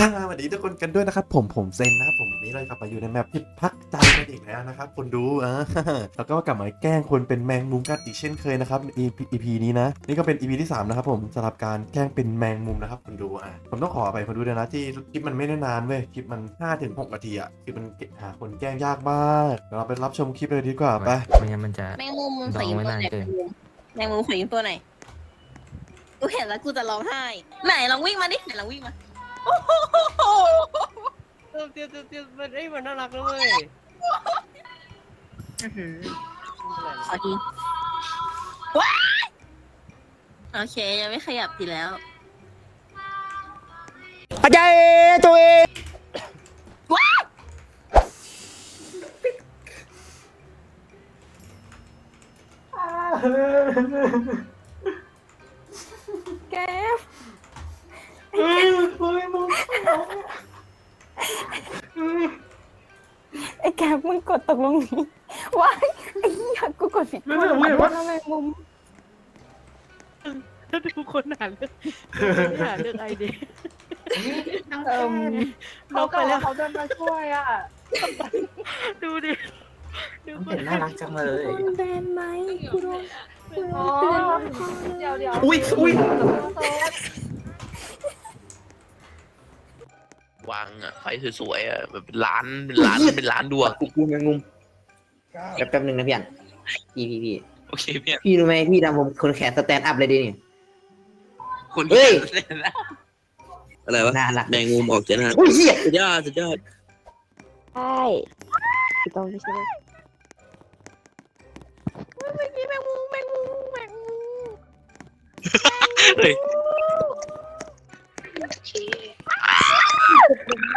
สวัสดีทุกคนกันด้วยนะครับผมผมเซนนะครับผมวันนี้เรากลับมาอยู่ในแมปพิพักใจกันอีกแล้วนะครับคนดูอ่าแล้วก็กลับมาแกล้งคนเป็นแมงมุมกันอีกเช่นเคยนะครับใน EP EP นี้นะ นี่ก็เป็น EP ที่ 3 นะครับผมสำหรับการแกล้งเป็นแมงมุมนะครับคนดูอะผมต้องขอไปคนดูด้วยนะที่คลิปมันไม่ได้นานเว้ยคลิปมัน5ถึง6นาทีอะคลิปมันหาคนแกล้งยากมากเดี๋ยวเราไปรับชมคลิปเลยดีกว่าไปไม่งั้นมันจะแมงมุมดใส่องยิงไว้ตัวนานไหนเกินแมงมุมใส่ยิงตัวไหนกูเห็นแล้วกูจะร้องไห้ไหนลองวิ่งมาดิไหนลองวิ่งมา เออเตี้ยเตี้ยเตี้ยมันเอ้ยมันน่ารักนะเว้ยขอทีว้ายโอเค ยังไม่ขยับทีแล้วอาจารย์ตัวเองแก ไอ้แกมึงกดตกลงนี้ว้ายไอ้เหี้ยกูกดผิดคนมันเป็นแมงมุมถ้าดูคนหาเรื่องหาเรื่องไอเดียเอิ่มเราไปแล้วเขาจะมาช่วยอะดูดิดูคเห็นนน่ารักจังเลยโดนแบนไหมกูโดนกูโดนเดี๋ยวเดี๋ยวอุ้ยอุ้ย วางอะไฟสวยๆอะแบบเป็นล้านเป็นล้านเป็นล้านดวงกูกูแมงมุมแป๊บแป๊บนึงนะพี่อันพี่พี่พี่โอเคพี่พี่รู้ไหมพี่ทำผมคนแขนสแตนด์อัพเลยดิเนี่ย คนเฮ้ย อะไรวะน่ารัก แมงมุมออกจากหน้าอุ้ยเหี้ยสุดยอดสุดยอดใช่พี่ต้องไม่ใช่เฮ้ย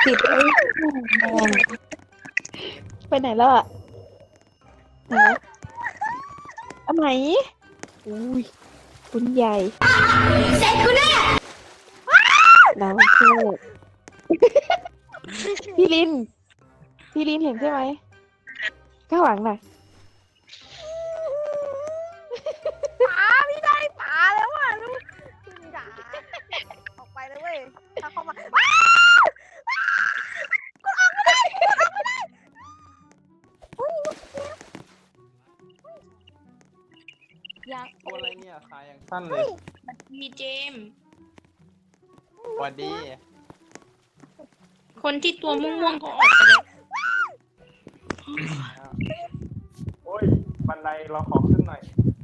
ติดไอ้ไปไหนแล้วอะไหนวะอันไหนอุ้ยคุณใหญ่ เสร็จคุณแน่แล้วโทษพี่ลิน พี่ลินเห็นใช่ไหม ข้างหลังน่ะ ป๋าพี่ได้ป๋าแล้วอะลูกจ๋าออกไปเลยเว้ยถ้าเข้ามา ยังตัวอะไรเนี่ยขาอย่างสั้นเลยมีเจมส์สวัสดีคนที่ตัวม่วงๆเขาออกไปแล้วโอ้ยบันไดเราขอขึ้นหน่อยอุ้ย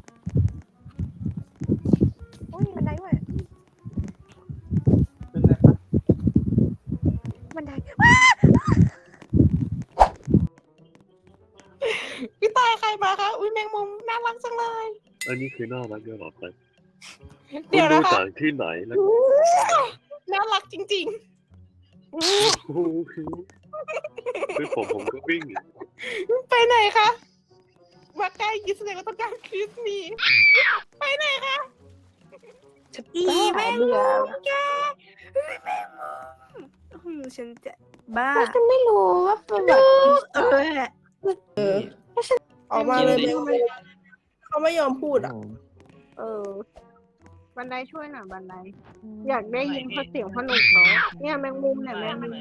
แมงมุมน่ารักจังเลย อันนี้คือน่ารักด้วยเหรอครับเดี๋ยวคุณนะคะจากที่ไหนแล้วน่ารักจริงโอ้โหคือผมผมก็วิ่งอยู่ๆไปไหนคะมาใกล้ยิสเลยก็ต้องการคริสมีไปไหนคะอีแมงมุมแกเฮ้ยแมงมุมอื้อหือฉันจะบ้า ฉันไม่รู้ว่าเป็นแบบเออ ออกมาเลยเขาไม่เขาไม่ยอมพูดอะ เออ บันไดช่วยหน่อยบันได อยากได้ยินเพราะเสียงพ่อหนุ่มเขาเนี่ยแมงมุมเนี่ยแมงมุม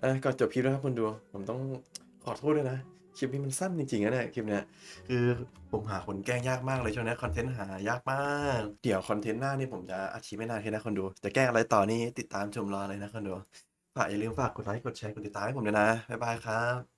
เออก่อนจบคลิปนะครับคุณดู ผมต้องขอโทษด้วยนะ คลิปนี้มันสั้นจริงๆนะเนี่ยคลิปเนี้ยคือผมหาคนแกล้งยากมากเลยช่วงนี้คอนเทนต์หายากมาก เดี๋ยวคอนเทนต์หน้านี่ผมจะอาชีพไม่นานแค่นะคนดู จะแกล้งอะไรต่อนี่ติดตามชมรอเลยนะคนดู ฝากอย่าลืมฝากกดไลค์ กดแชร์ กดติดตามให้ผมด้วยนะ บ๊ายบายครับ